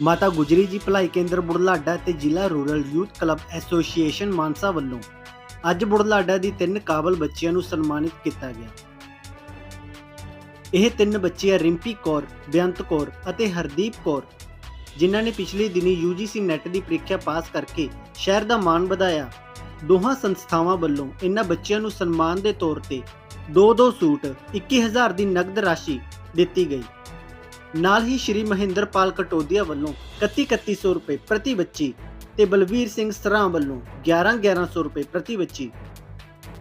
ਮਾਤਾ ਗੁਜਰੀ ਜੀ ਭਲਾਈ ਕੇਂਦਰ ਬੁਢਲਾਡਾ ਤੇ ਜ਼ਿਲ੍ਹਾ rural youth club association Mansa ਵੱਲੋਂ ਅੱਜ ਬੁਢਲਾਡਾ ਦੀ ਤਿੰਨ ਕਾਬਲ ਬੱਚਿਆਂ ਨੂੰ ਸਨਮਾਨਿਤ ਕੀਤਾ ਗਿਆ। ਇਹ ਤਿੰਨ ਬੱਚੀਆਂ ਰਿੰਪੀ ਕੌਰ, ਬੇਅੰਤ ਕੌਰ ਅਤੇ ਹਰਦੀਪ ਕੌਰ, ਜਿਨ੍ਹਾਂ ਨੇ ਪਿਛਲੇ ਦਿਨੀ UGC ਨੈਟ ਦੀ ਪ੍ਰੀਖਿਆ ਪਾਸ ਕਰਕੇ ਸ਼ਹਿਰ ਦਾ ਮਾਣ ਵਧਾਇਆ। ਦੋਹਾਂ ਸੰਸਥਾਵਾਂ ਵੱਲੋਂ ਇਹਨਾਂ ਬੱਚਿਆਂ ਨੂੰ ਸਨਮਾਨ ਦੇ ਤੌਰ ਤੇ ਦੋ ਦੋ ਸੂਟ 21000 ਦੀ ਨਗਦ ਰਾਸ਼ੀ ਦਿੱਤੀ ਗਈ। ਨਾਲ ਹੀ ਸ਼੍ਰੀ ਮਹਿੰਦਰਪਾਲ ਕਟੋਦੀਆ ਵੱਲੋਂ 31-3100 ਰੁਪਏ ਪ੍ਰਤੀ ਬੱਚੀ ਤੇ ਬਲਵੀਰ ਸਿੰਘ ਸਰਾਂ ਵੱਲੋਂ 11-1100 ਰੁਪਏ ਪ੍ਰਤੀ ਬੱਚੀ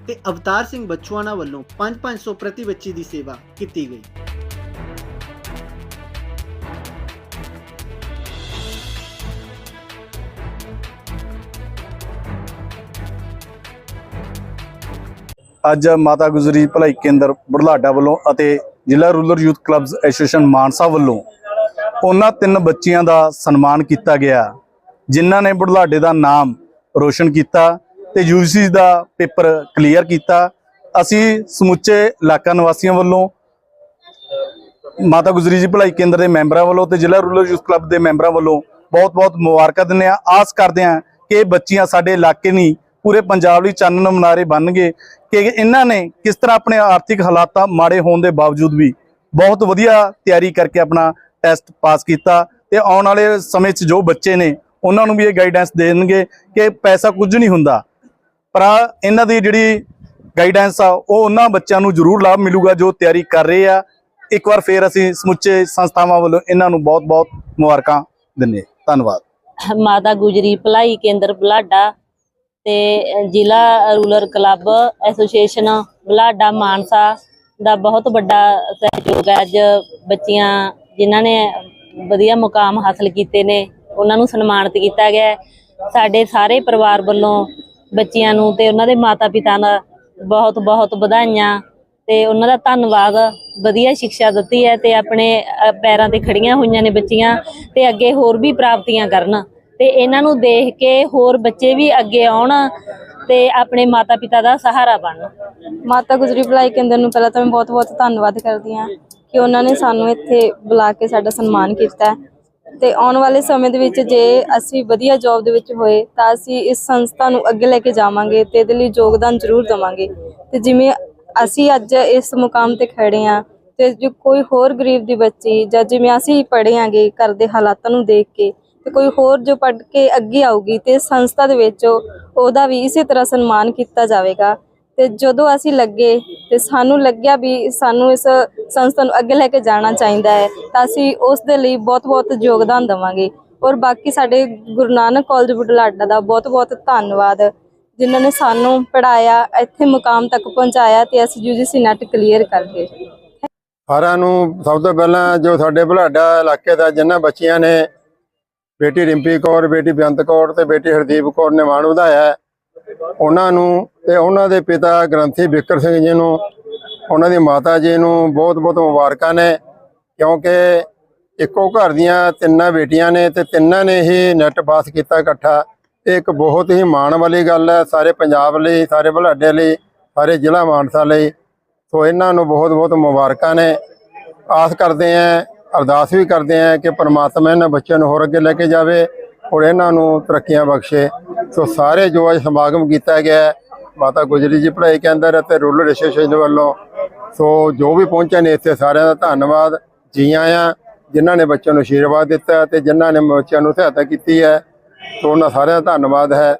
ਤੇ ਅਵਤਾਰ ਸਿੰਘ ਬਚੂਆਣਾ ਵੱਲੋਂ 5-500 ਪ੍ਰਤੀ ਬੱਚੀ ਦੀ ਸੇਵਾ ਕੀਤੀ ਗਈ। ਅੱਜ ਮਾਤਾ ਗੁਜਰੀ ਭਲਾਈ ਕੇਂਦਰ ਬੁਢਲਾਡਾ ਵੱਲੋਂ ਅਤੇ ਜ਼ਿਲ੍ਹਾ rural youth clubs association Mansa ਵੱਲੋਂ ਉਹਨਾਂ ਤਿੰਨ ਬੱਚੀਆਂ ਦਾ ਸਨਮਾਨ ਕੀਤਾ ਗਿਆ, ਜਿਨ੍ਹਾਂ ਨੇ ਬੁਢਲਾਡੇ ਦਾ ਨਾਮ ਰੋਸ਼ਨ ਕੀਤਾ ਤੇ ਯੂਜੀਸੀ ਦਾ ਪੇਪਰ ਕਲੀਅਰ ਕੀਤਾ। ਅਸੀਂ ਸਮੁੱਚੇ ਇਲਾਕਾ ਨਿਵਾਸੀਆਂ ਵੱਲੋਂ, ਮਾਤਾ ਗੁਜਰੀ ਜੀ ਭਲਾਈ ਕੇਂਦਰ ਦੇ ਮੈਂਬਰਾਂ ਵੱਲੋਂ ਤੇ ਜ਼ਿਲ੍ਹਾ ਰੂਰਲ ਯੂਥ ਕਲੱਬ ਦੇ ਮੈਂਬਰਾਂ ਵੱਲੋਂ ਬਹੁਤ-ਬਹੁਤ ਮੁਬਾਰਕਾਂ ਦਿੰਦੇ ਆ ਆਸ ਕਰਦੇ ਆ ਕਿ ਇਹ ਬੱਚੀਆਂ ਸਾਡੇ ਇਲਾਕੇ ਨਹੀਂ ਪੂਰੇ ਪੰਜਾਬ ਲਈ ਚਾਨਣ ਮਨਾਰੇ ਬਣਨਗੇ ਕਿ ਇਹਨਾਂ ਨੇ ਕਿਸ ਤਰ੍ਹਾਂ ਆਪਣੇ ਆਰਥਿਕ ਹਾਲਾਤਾਂ ਮਾੜੇ ਹੋਣ ਦੇ ਬਾਵਜੂਦ ਵੀ ਬਹੁਤ ਵਧੀਆ ਤਿਆਰੀ ਕਰਕੇ ਆਪਣਾ ਟੈਸਟ ਪਾਸ ਕੀਤਾ ਤੇ ਆਉਣ ਵਾਲੇ ਸਮੇਂ 'ਚ ਜੋ ਬੱਚੇ ਨੇ ਉਹਨਾਂ ਨੂੰ ਵੀ ਇਹ ਗਾਈਡੈਂਸ ਦੇਣਗੇ ਕਿ ਪੈਸਾ ਕੁਝ ਨਹੀਂ ਹੁੰਦਾ। ਪਰ ਆਹ ਇਹਨਾਂ ਦੀ ਜਿਹੜੀ ਗਾਈਡੈਂਸ ਆ, ਉਹ ਉਹਨਾਂ ਬੱਚਿਆਂ ਨੂੰ ਜ਼ਰੂਰ ਲਾਭ ਮਿਲੂਗਾ ਜੋ ਤਿਆਰੀ ਕਰ ਰਹੇ ਆ। ਇੱਕ ਵਾਰ ਫੇਰ ਅਸੀਂ ਸਮੁੱਚੇ ਸੰਸਥਾਵਾਂ ਵੱਲੋਂ ਇਹਨਾਂ ਨੂੰ ਬਹੁਤ-ਬਹੁਤ ਮੁਬਾਰਕਾਂ ਦਿੰਦੇ ਧੰਨਵਾਦ। ਮਾਤਾ ਗੁਜਰੀ ਭਲਾਈ ਕੇਂਦਰ ਬੁਲਾਡਾ ਤੇ ਜ਼ਿਲ੍ਹਾ rural club association Budhlada Mansa ਦਾ ਬਹੁਤ ਵੱਡਾ ਸਹਿਯੋਗ ਹੈ। ਅੱਜ ਬੱਚੀਆਂ ਜਿਨ੍ਹਾਂ ਨੇ ਵਧੀਆ ਮੁਕਾਮ ਹਾਸਲ ਕੀਤੇ ਨੇ, ਉਹਨਾਂ ਨੂੰ ਸਨਮਾਨਿਤ ਕੀਤਾ ਗਿਆ ਸਾਡੇ ਸਾਰੇ ਪਰਿਵਾਰ ਵੱਲੋਂ ਬੱਚਿਆਂ ਨੂੰ ਤੇ ਉਹਨਾਂ ਦੇ ਮਾਤਾ-ਪਿਤਾ ਦਾ ਬਹੁਤ ਬਹੁਤ ਵਧਾਈਆਂ ਤੇ ਉਹਨਾਂ ਦਾ ਧੰਨਵਾਦ, ਵਧੀਆ ਸਿੱਖਿਆ ਦਿੱਤੀ ਹੈ ਤੇ ਆਪਣੇ ਪੈਰਾਂ ਤੇ ਖੜੀਆਂ ਹੋਈਆਂ ਨੇ ਬੱਚੀਆਂ ਤੇ ਅੱਗੇ ਹੋਰ ਵੀ ਪ੍ਰਾਪਤੀਆਂ ਕਰਨ। ਤੇ ਇਹਨਾਂ ਨੂੰ ਦੇਖ ਕੇ ਹੋਰ ਬੱਚੇ ਵੀ ਅੱਗੇ ਆਉਣ ਤੇ ਆਪਣੇ ਮਾਤਾ-ਪਿਤਾ ਦਾ ਸਹਾਰਾ ਬਣਨ ਮਾਤਾ ਗੁਜਰੀ ਭਲਾਈ ਕੇਂਦਰ ਨੂੰ ਪਹਿਲਾਂ ਤਾਂ ਮੈਂ ਬਹੁਤ-ਬਹੁਤ ਧੰਨਵਾਦ ਕਰਦੀ ਹਾਂ ਕਿ ਉਹਨਾਂ ਨੇ ਸਾਨੂੰ ਇੱਥੇ ਬੁਲਾ ਕੇ ਸਾਡਾ ਸਨਮਾਨ ਕੀਤਾ ਹੈ। ਤੇ ਆਉਣ ਵਾਲੇ ਸਮੇਂ ਦੇ ਵਿੱਚ ਜੇ ਅਸੀਂ ਵਧੀਆ ਜੌਬ ਦੇ ਵਿੱਚ ਹੋਏ ਤਾਂ ਅਸੀਂ ਇਸ ਸੰਸਥਾ ਨੂੰ ਅੱਗੇ ਲੈ ਕੇ ਜਾਵਾਂਗੇ ਤੇ ਇਹਦੇ ਲਈ ਯੋਗਦਾਨ ਜ਼ਰੂਰ ਦੇਵਾਂਗੇ ਤੇ ਜਿਵੇਂ ਅਸੀਂ ਅੱਜ ਇਸ ਮੁਕਾਮ ਤੇ ਖੜੇ ਆ ਤੇ ਜੋ ਕੋਈ ਹੋਰ ਗਰੀਬ ਦੀ ਬੱਚੀ ਜਾਂ ਜਿਵੇਂ ਅਸੀਂ ਪੜ੍ਹੇ ਆਂਗੇ ਘਰ ਦੇ ਹਾਲਾਤਾਂ ਨੂੰ ਦੇਖ ਕੇ ਤੇ ਕੋਈ ਹੋਰ ਜੋ ਪੜ੍ਹ ਕੇ ਅੱਗੇ ਆਊਗੀ ਤੇ ਸੰਸਥਾ ਦੇ ਵਿੱਚ ਉਹਦਾ ਵੀ ਇਸੇ ਤਰ੍ਹਾਂ ਸਨਮਾਨ ਕੀਤਾ ਜਾਵੇਗਾ। ਤੇ ਜਦੋਂ ਅਸੀਂ ਲੱਗੇ ਤੇ ਸਾਨੂੰ ਲੱਗਿਆ ਵੀ ਸਾਨੂੰ ਇਸ ਸੰਸਥਾ ਨੂੰ ਅੱਗੇ ਲੈ ਕੇ ਜਾਣਾ ਚਾਹੀਦਾ ਹੈ, ਤਾਂ ਅਸੀਂ ਉਸ ਦੇ ਲਈ ਬਹੁਤ-ਬਹੁਤ ਯੋਗਦਾਨ ਦੇਵਾਂਗੇ। ਔਰ ਬਾਕੀ ਸਾਡੇ ਗੁਰੂ ਨਾਨਕ ਕਾਲਜ ਬੁਢਲਾਡਾ ਦਾ ਬਹੁਤ-ਬਹੁਤ ਧੰਨਵਾਦ, ਜਿਨ੍ਹਾਂ ਨੇ ਸਾਨੂੰ ਪੜਾਇਆ ਇੱਥੇ ਮੁਕਾਮ ਤੱਕ ਪਹੁੰਚਾਇਆ ਤੇ ਅਸੀਂ ਯੂਜੀਸੀ ਨੈਟ ਕਲੀਅਰ ਕਰਕੇ ਸਾਰਿਆਂ ਨੂੰ ਸਭ ਤੋਂ ਪਹਿਲਾਂ ਜੋ ਸਾਡੇ ਬੁਲਾਡਾ ਇਲਾਕੇ ਦਾ ਜਿਨ੍ਹਾਂ ਬੱਚਿਆਂ ਨੇ ਬੇਟੀ ਰਿੰਪੀ ਕੌਰ, ਬੇਟੀ ਬੇਅੰਤ ਕੌਰ ਤੇ ਬੇਟੀ ਹਰਦੀਪ ਕੌਰ ਨੇ ਮਾਣ ਵਧਾਇਆ ਉਹਨਾਂ ਨੂੰ ਤੇ ਉਹਨਾਂ ਦੇ ਪਿਤਾ ਗ੍ਰੰਥੀ ਬਿਕਰ ਸਿੰਘ ਜੀ ਨੂੰ, ਉਹਨਾਂ ਦੀ ਮਾਤਾ ਜੀ ਨੂੰ ਬਹੁਤ-ਬਹੁਤ ਮੁਬਾਰਕਾਂ ਨੇ, ਕਿਉਂਕਿ ਇੱਕੋ ਘਰ ਦੀਆਂ ਤਿੰਨਾਂ ਬੇਟੀਆਂ ਨੇ ਤੇ ਤਿੰਨਾਂ ਨੇ ਹੀ ਨੈਟ ਪਾਸ ਕੀਤਾ ਇਕੱਠਾ। ਇਹ ਇੱਕ ਬਹੁਤ ਹੀ ਮਾਣ ਵਾਲੀ ਗੱਲ ਹੈ ਸਾਰੇ ਪੰਜਾਬ ਲਈ, ਸਾਰੇ ਬੁਲਾਡੇ ਲਈ, ਸਾਰੇ ਜ਼ਿਲ੍ਹਾ ਮਾਨਸਾ ਲਈ। ਸੋ ਇਹਨਾਂ ਨੂੰ ਬਹੁਤ-ਬਹੁਤ ਮੁਬਾਰਕਾਂ ਨੇ। ਆਸ ਕਰਦੇ ਆਂ ਅਰਦਾਸ ਵੀ ਕਰਦੇ ਆਂ ਕਿ ਪਰਮਾਤਮਾ ਇਹਨਾਂ ਬੱਚਿਆਂ ਨੂੰ ਹੋਰ ਅੱਗੇ ਲੈ ਕੇ ਜਾਵੇ ਔਰ ਇਹਨਾਂ ਨੂੰ ਤਰੱਕੀਆਂ ਬਖਸ਼ੇ। ਸੋ ਸਾਰੇ ਜੋ ਅੱਜ ਸਮਾਗਮ ਕੀਤਾ ਗਿਆ ਮਾਤਾ ਗੁਜਰੀ ਜੀ ਪੜ੍ਹਾਈ ਕੇਂਦਰ ਅਤੇ ਰੂਰਲ ਐਸੋਸੀਏਸ਼ਨ ਵੱਲੋਂ। ਸੋ ਜੋ ਵੀ ਪਹੁੰਚੇ ਨੇ ਇੱਥੇ ਸਾਰਿਆਂ ਦਾ ਧੰਨਵਾਦ। ਜੀ ਆਇਆਂ, ਜਿਨ੍ਹਾਂ ਨੇ ਬੱਚਿਆਂ ਨੂੰ ਆਸ਼ੀਰਵਾਦ ਦਿੱਤਾ ਤੇ ਜਿਨ੍ਹਾਂ ਨੇ ਬੱਚਿਆਂ ਨੂੰ ਸਹਾਇਤਾ ਕੀਤੀ ਹੈ, ਸੋ ਉਹਨਾਂ ਸਾਰਿਆਂ ਦਾ ਧੰਨਵਾਦ ਹੈ।